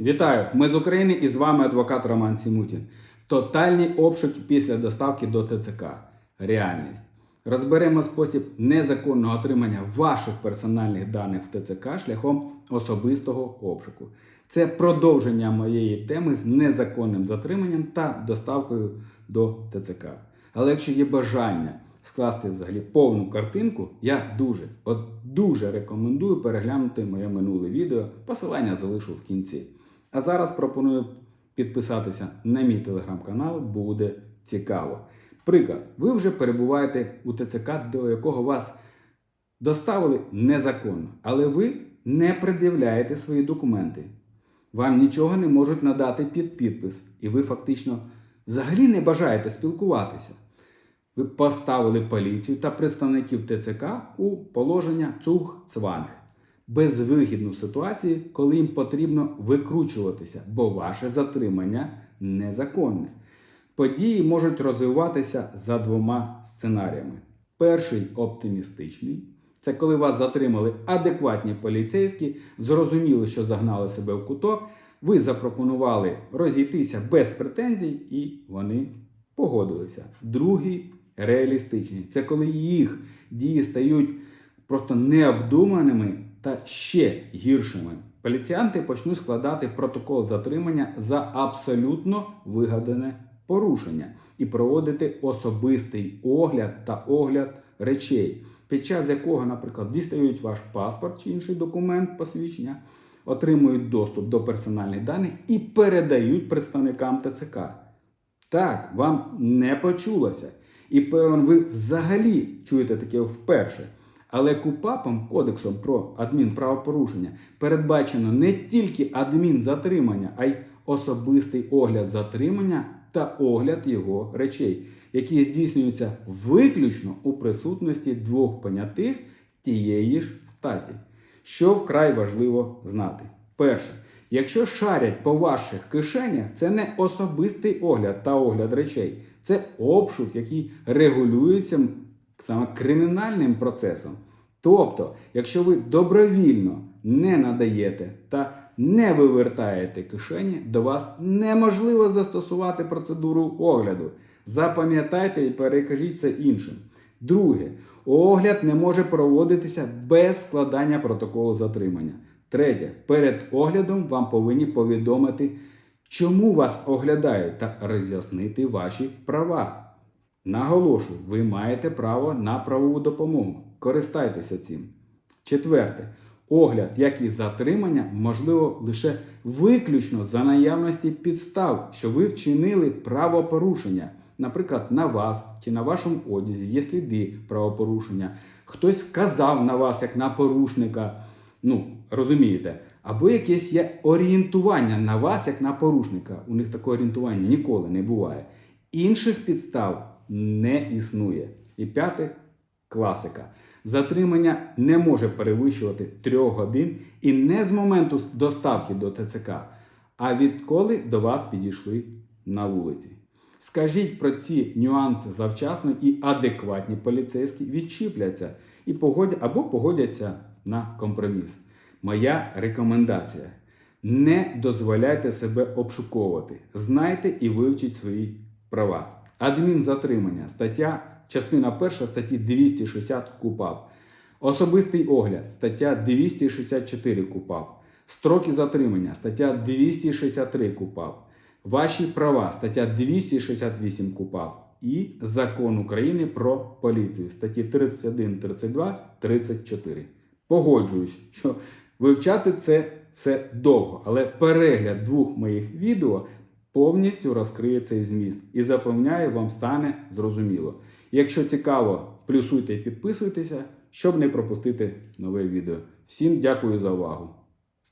Вітаю! Ми з України і з вами адвокат Роман Сімутін. Тотальні обшуки після доставки до ТЦК. Реальність. Розберемо спосіб незаконного отримання ваших персональних даних в ТЦК шляхом особистого обшуку. Це продовження моєї теми з незаконним затриманням та доставкою до ТЦК. Але якщо є бажання скласти взагалі повну картинку, я дуже, от дуже рекомендую переглянути моє минуле відео. Посилання залишу в кінці. А зараз пропоную підписатися на мій телеграм-канал, буде цікаво. Приклад, ви вже перебуваєте у ТЦК, до якого вас доставили незаконно, але ви не пред'являєте свої документи. Вам нічого не можуть надати під підпис, і ви фактично взагалі не бажаєте спілкуватися. Ви поставили поліцію та представників ТЦК у положення цуг-цванг. Безвигідну ситуацію, коли їм потрібно викручуватися, бо ваше затримання незаконне. Події можуть розвиватися за двома сценаріями. Перший оптимістичний це коли вас затримали адекватні поліцейські, зрозуміли, що загнали себе в куток, ви запропонували розійтися без претензій, і вони погодилися. Другий реалістичний це коли їх дії стають просто необдуманими та ще гіршими. Поліціянти почнуть складати протокол затримання за абсолютно вигадане порушення і проводити особистий огляд та огляд речей, під час якого, наприклад, дістають ваш паспорт чи інший документ посвідчення, отримують доступ до персональних даних і передають представникам ТЦК. Так, вам не почулося. І певен, ви взагалі чуєте таке вперше. Але КУПАПом, Кодексом про адмінправопорушення, передбачено не тільки адмінзатримання, а й особистий огляд затримання та огляд його речей, які здійснюються виключно у присутності двох понятих тієї ж статі. Що вкрай важливо знати. Перше, якщо шарять по ваших кишенях, це не особистий огляд та огляд речей, це обшук, який регулюється саме кримінальним процесом. Тобто, якщо ви добровільно не надаєте та не вивертаєте кишені, до вас неможливо застосувати процедуру огляду. Запам'ятайте і перекажіть це іншим. Друге, огляд не може проводитися без складання протоколу затримання. Третє, перед оглядом вам повинні повідомити, чому вас оглядають та роз'яснити ваші права. Наголошую, ви маєте право на правову допомогу. Користайтеся цим. Четверте, огляд, як і затримання, можливо лише виключно за наявності підстав, що ви вчинили правопорушення. Наприклад, на вас чи на вашому одязі є сліди правопорушення. Хтось вказав на вас як на порушника. Ну, розумієте, або якесь є орієнтування на вас як на порушника. У них такого орієнтування ніколи не буває. Інших підстав не існує. І п'яте класика. Затримання не може перевищувати 3 годин і не з моменту доставки до ТЦК, а відколи до вас підійшли на вулиці. Скажіть про ці нюанси завчасно і адекватні поліцейські відчіпляться і погодять або погодяться на компроміс. Моя рекомендація: не дозволяйте себе обшуковувати. Знайте і вивчіть свої права. Адмінзатримання, стаття, частина 1 статті 260 КУПАП. Особистий огляд, стаття 264 КУПАП. Строки затримання, стаття 263 КУПАП. Ваші права, стаття 268 КУПАП. І Закон України про поліцію, статті 31, 32, 34. Погоджуюсь, що вивчати це все довго, але перегляд двох моїх відео повністю розкриє цей зміст і запевняю, вам стане зрозуміло. Якщо цікаво, плюсуйте і підписуйтеся, щоб не пропустити нове відео. Всім дякую за увагу!